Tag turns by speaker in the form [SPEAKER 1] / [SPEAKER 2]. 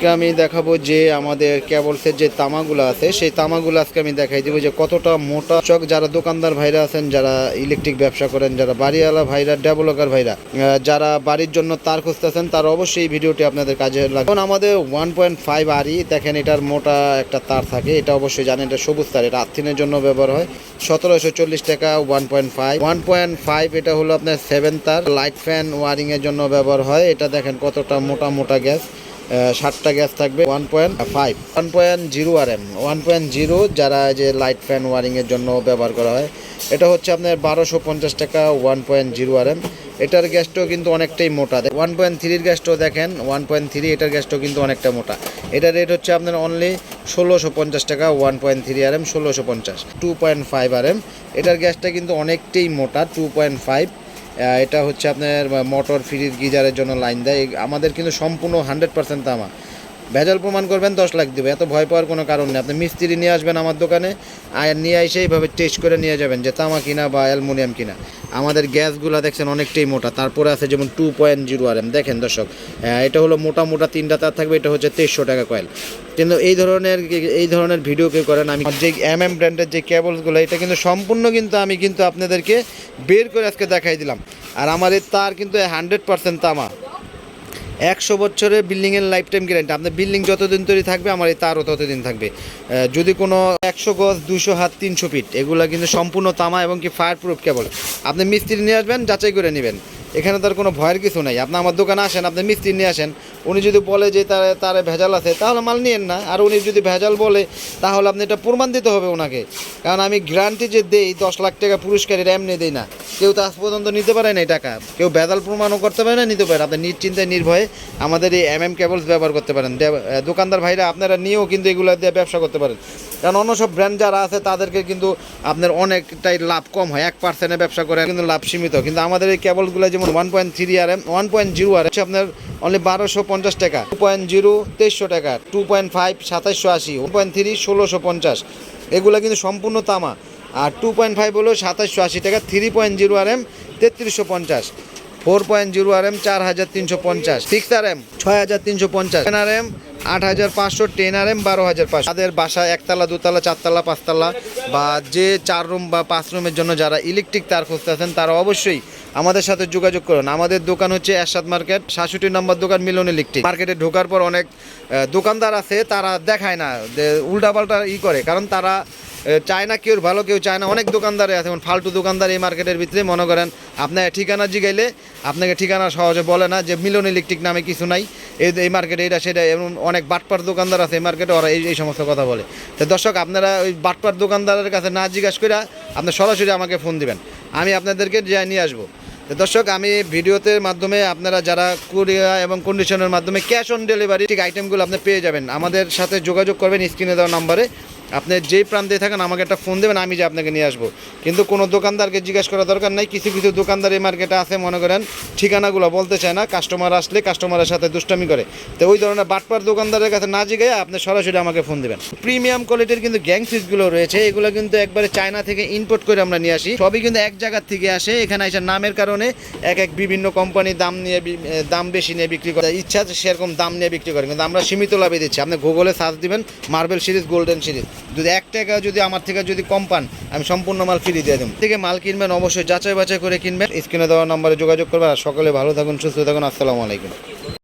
[SPEAKER 1] আজকে আমি দেখাবো যে আমাদের কেবলসের যে তামাগুলো আছে, সেই তামাগুলো আজকে আমি দেখাই দিব যে কতটা মোটা চক। যারা দোকানদার ভাইরা আছেন, যারা ইলেকট্রিক ব্যবসা করেন, যারা বাড়িওয়ালা ভাইরা ডেভেলপার ভাইরা যারা বাড়ির জন্য তার খুঁজতে খুঁজতেছেন, তার অবশ্যই ভিডিওটি আপনাদের কাজে লাগবে। আমাদের ওয়ান পয়েন্ট ফাইভ আরই দেখেন এটার মোটা একটা তার থাকে। এটা অবশ্যই জানেন, এটা সবুজ তার, এটা আর্থিনের জন্য ব্যবহার হয়। সতেরোশো চল্লিশ টাকা one point five one point five এটা হলো আপনার সেভেন তার। লাইট ফ্যান ওয়ারিংয়ের জন্য ব্যবহার হয়। এটা দেখেন কতটা মোটা মোটা গ্যাস। ষাটটা গ্যাস থাকবে one point five one point zero R M one point zero যারা যে লাইট ফ্যান ওয়ারিংয়ের জন্য ব্যবহার করা হয়। এটা হচ্ছে আপনার বারোশো পঞ্চাশ টাকা one point zero R M এটার গ্যাসটাও কিন্তু অনেকটাই মোটা। ওয়ান পয়েন্ট থ্রির গ্যাসটাও দেখেন ওয়ান পয়েন্ট থ্রি এটার গ্যাসটাও কিন্তু অনেকটা মোটা। এটার রেট হচ্ছে আপনার অনলি ষোলোশো পঞ্চাশ টাকা one point three R M ষোলোশো পঞ্চাশ two point five R M এটার গ্যাসটা কিন্তু অনেকটাই মোটা টু পয়েন্ট ফাইভ এটা হচ্ছে আপনার মোটর ফ্রিজ গিজারের জন্য লাইন দেয়। আমাদের কিন্তু সম্পূর্ণ হান্ড্রেড পার্সেন্ট তামা। ভেজাল প্রমাণ করবেন, দশ লাখ দেবে। এত ভয় পাওয়ার কোনো কারণ নেই। আপনি মিস্ত্রি নিয়ে আসবেন আমার দোকানে আর নিয়ে এসে এইভাবে টেস্ট করে নিয়ে যাবেন যে তামা কিনা বা অ্যালমোনিয়াম কিনা। আমাদের গ্যাসগুলো দেখছেন অনেকটাই মোটা। তারপরে আছে যেমন two point zero R M দেখেন দর্শক এটা হলো মোটা মোটা তিনটা তার থাকবে, এটা হচ্ছে তেইশশো টাকা কয়েল কিন্তু এই ধরনের এই ধরনের ভিডিও কেউ করেন, আমি যে এম এম ব্র্যান্ডের যে কেবলসগুলো এটা কিন্তু সম্পূর্ণ কিন্তু আমি কিন্তু আপনাদেরকে বের করে আজকে দেখাই দিলাম। আর আমার এই তার কিন্তু হান্ড্রেড পার্সেন্ট তামা। একশো বছরের বিল্ডিংয়ের লাইফ টাইম গ্যারান্টি আপনার বিল্ডিং যতদিন তৈরি থাকবে, আমার এই তারও ততদিন থাকবে। যদি কোনো একশো গজ দুশো হাত, তিনশো ফিট এগুলো কিন্তু সম্পূর্ণ তামা এবং কি ফায়ার প্রুফ কেবল আপনি মিস্ত্রি নিয়ে আসবেন, যাচাই করে নেবেন। এখানে তার কোনো ভয়ের কিছু নাই। আপনি আমার দোকানে আসেন, আপনি মিস্ত্রি নিয়ে আসেন, উনি যদি বলে যে তার তার ভেজাল আছে, তাহলে মাল নিয়েন না। আর উনি যদি ভেজাল বলে, তাহলে আপনি এটা প্রমাণ দিতে হবে ওনাকে। কারণ আমি গ্যারান্টি যে দেই, দশ লাখ টাকা পুরস্কার এটা এমনি দেই না। কেউ তো আজ পর্যন্ত নিতে পারে না এই টাকা। কেউ ভেজাল প্রমাণও করতে পারে না, নিতে পারে। আপনি নিশ্চিন্তায় নির্ভয়ে আমাদের এই এম এম কেবলস ব্যবহার করতে পারেন। দোকানদার ভাইরা, আপনারা নিয়েও কিন্তু এগুলো দিয়ে ব্যবসা করতে পারেন। কারণ অন্য সব ব্র্যান্ড যারা আছে, তাদেরকে কিন্তু আপনার অনেকটাই লাভ কম হয়। এক পার্সেন্টে ব্যবসা করে কিন্তু লাভ সীমিত। কিন্তু আমাদের এই কেবলগুলো যেমন one point three R M one point zero R হচ্ছে আপনার অনলি বারোশো পঞ্চাশ টাকা। টু পয়েন্ট জিরো তেইশশো টাকা। টু পয়েন্ট ফাইভ সাতাশশো আশি। ওয়ান পয়েন্ট থ্রি ষোলোশো পঞ্চাশ। এগুলো কিন্তু সম্পূর্ণ তামা। আর টু পয়েন্ট ফাইভ হলো সাতাশশো আশি টাকা three point zero R M তেত্রিশশো পঞ্চাশ। Four point zero R M চার হাজার তিনশো পঞ্চাশ। সিক্স আর এম ছয় হাজার তিনশো পঞ্চাশ। আর এম আট হাজার পাঁচশো টেন আর এম, বারো হাজার পাঁচশো। তাদের বাসা একতলা, দুতলা, চারতলা, পাঁচতলা বা যে চার রুম বা পাঁচ রুমের জন্য যারা ইলেকট্রিক তার খুঁজতে খুঁজতেছেন তারা অবশ্যই আমাদের সাথে যোগাযোগ করুন। আমাদের দোকান হচ্ছে এরশাদ মার্কেট, সাতষট্টি নম্বর দোকান মিলন ইলেকট্রিক মার্কেটে ঢোকার পর অনেক দোকানদার আছে, তারা দেখায় না উল্টাপাল্টা ই করে, কারণ তারা চায় না কেউ, ভালো কেউ চায় না। অনেক দোকানদারে আছে, যেমন ফালতু দোকানদার এই মার্কেটের ভিতরে, মনে করেন আপনার ঠিকানা জিগাইলে, আপনাকে ঠিকানা সহজে বলে না যে মিলন ইলেকট্রিক নামে কিছু নাই, এই এই মার্কেটে এটা সেটা এমন অনেক বাটপার দোকানদার আছে মার্কেটে ওরা এই এই সমস্ত কথা বলে। তো দর্শক, আপনারা ওই বাটপার দোকানদারের কাছে না জিজ্ঞাসা করে আপনি সরাসরি আমাকে ফোন দিবেন। আমি আপনাদেরকে যাই নিয়ে আসব। তো দর্শক, আমি ভিডিওতে মাধ্যমে আপনারা যারা কুরিয়া এবং কন্ডিশনের মাধ্যমে ক্যাশ অন ডেলিভারি ঠিক আইটেমগুলো আপনি পেয়ে যাবেন। আমাদের সাথে যোগাযোগ করবেন স্ক্রিনে দেওয়া নাম্বারে। আপনি যেই প্রান্তে থাকেন, আমাকে একটা ফোন দেবেন, আমি যে আপনাকে নিয়ে আসব। কিন্তু কোনো দোকানদারকে জিজ্ঞাসা করা দরকার নাই। কিছু কিছু দোকানদার এই মার্কেটে আছে, মনে করেন, ঠিকানাগুলো বলতে চায় না কাস্টমার আসলে কাস্টমারের সাথে দুষ্টামি করে। তো ওই ধরনের বাটপার দোকানদারের কাছে না জিগায় আপনি সরাসরি আমাকে ফোন দেবেন। প্রিমিয়াম কোয়ালিটির কিন্তু গ্যাং সুইচগুলো রয়েছে, এগুলো কিন্তু একবারে চায়না থেকে ইম্পোর্ট করে আমরা নিয়ে আসি। সবই কিন্তু এক জায়গার থেকে আসে, এখানে এসে নামের কারণে এক এক বিভিন্ন কোম্পানি দাম নিয়ে দাম বেশি নিয়ে বিক্রি করে। ইচ্ছা আছে সেরকম দাম নিয়ে বিক্রি করে, কিন্তু আমরা সীমিত লাভে দিচ্ছি। আপনি গুগলে সার্চ দিবেন মার্বেল সিরিজ গোল্ডেন সিরিজ যদি এক টাকা যদি আমার থেকে যদি কম পান, আমি সম্পূর্ণ মাল ফ্রি দিয়ে দেবো। থেকে মাল কিনবেন, অবশ্যই যাচাই বাছাই করে কিনবেন। স্ক্রিনে দেওয়া নম্বরে যোগাযোগ করবেন। আর সকলে ভালো থাকুন, সুস্থ থাকুন। আসসালামু আলাইকুম।